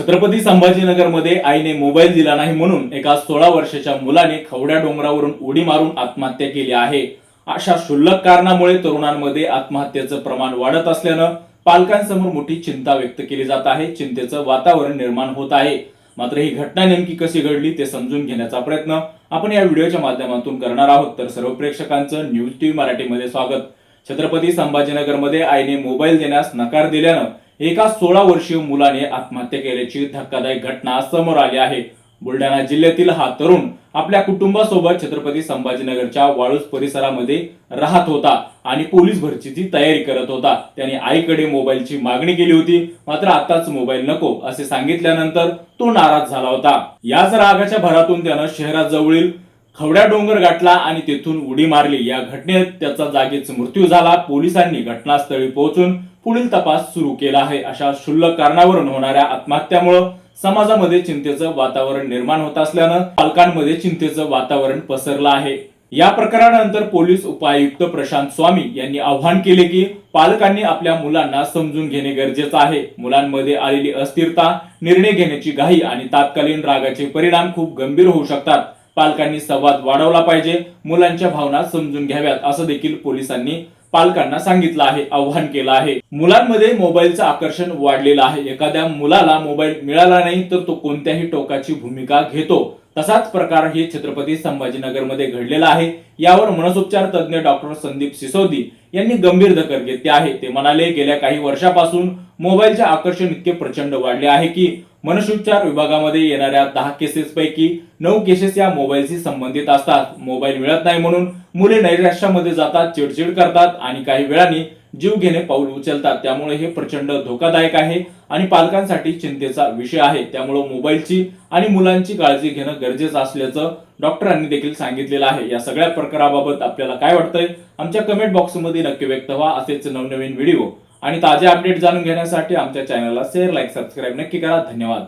छत्रपती संभाजीनगरमध्ये आईने मोबाईल दिला नाही म्हणून एका सोळा वर्षाच्या मुलाने खवड्या डोंगरावरून उडी मारून आत्महत्या केली आहे. अशा क्षुल्लक कारणामुळे तरुणांमध्ये आत्महत्येचं प्रमाण वाढत असल्यानं पालकांसमोर मोठी चिंता व्यक्त केली जात आहे. चिंतेचं वातावरण निर्माण होत आहे. मात्र ही घटना नेमकी कशी घडली ते समजून घेण्याचा प्रयत्न आपण या व्हिडिओच्या माध्यमातून करणार आहोत. तर सर्व प्रेक्षकांचं न्यूज टीव्ही मराठीमध्ये स्वागत. छत्रपती संभाजीनगरमध्ये आईने मोबाईल देण्यास नकार दिल्यानं एका सोळा वर्षीय मुलाने आत्महत्या केल्याची धक्कादायक घटना समोर आली आहे. बुलढाणा जिल्ह्यातील हा तरुण आपल्या कुटुंबासोबत छत्रपती संभाजीनगरच्या वाळूज परिसरामध्ये राहत होता आणि पोलीस भरतीची तयारी करत होता. त्याने आईकडे मोबाईलची मागणी केली होती. मात्र आताच मोबाईल नको असे सांगितल्यानंतर तो नाराज झाला होता. याच रागाच्या भरातून त्यानं शहराजवळील खवड्या डोंगर गाठला आणि तेथून उडी मारली. या घटनेत त्याचा जागीच मृत्यू झाला. पोलिसांनी घटनास्थळी पोहोचून पुढील तपास सुरू केला आहे. अशा क्षुल्लक कारणावरून होणाऱ्या आत्महत्यामुळं समाजामध्ये चिंतेचं वातावरण निर्माण होत असल्यानं पालकांमध्ये चिंतेचं वातावरण पसरलं आहे. या प्रकरणानंतर पोलीस उपायुक्त प्रशांत स्वामी यांनी आव्हान केले की पालकांनी आपल्या मुलांना समजून घेणे गरजेचं आहे. मुलांमध्ये आलेली अस्थिरता निर्णय घेण्याची घाई आणि तात्कालीन रागाचे परिणाम खूप गंभीर होऊ शकतात. पालकांनी संवाद वाढवला पाहिजे मुलांच्या भावना समजून घ्याव्यात असं देखील पोलिसांनी पालकांना सांगितलं आहे आव्हान केलं आहे. मुलांमध्ये मोबाईलचं आकर्षण वाढलेलं आहे. एखाद्या मुलाला मोबाईल मिळाला नाही तर तो कोणत्याही टोकाची भूमिका घेतो. तसाच प्रकार हे छत्रपती संभाजीनगरमध्ये घडलेला आहे. यावर मनसोपचार तज्ज्ञ डॉक्टर संदीप सिसोदी यांनी गंभीर दखल घेतली आहे. ते म्हणाले गेल्या काही वर्षापासून मोबाईलचे आकर्षण इतके प्रचंड वाढले आहे की मनसोपचार विभागामध्ये येणाऱ्या दहा केसेस पैकी नऊ केसेस या मोबाईलशी संबंधित असतात. मोबाईल मिळत नाही म्हणून मुले नैराश्यामध्ये जातात चिडचिड करतात आणि काही वेळाने जीव घेणे पाऊल उचलतात. त्यामुळे हे प्रचंड धोकादायक आहे आणि पालकांसाठी चिंतेचा विषय आहे. त्यामुळे मोबाईलची आणि मुलांची काळजी घेणं गरजेचं असल्याचं डॉक्टरांनी देखील सांगितलेलं आहे. या सगळ्या प्रकाराबाबत आपल्याला काय वाटतंय? आमच्या कमेंट बॉक्समध्ये नक्की व्यक्त व्हा. असेच नवनवीन व्हिडिओ आणि ताजे अपडेट जाणून घेण्यासाठी आमच्या चॅनलला शेअर लाईक सबस्क्राईब नक्की करा. धन्यवाद.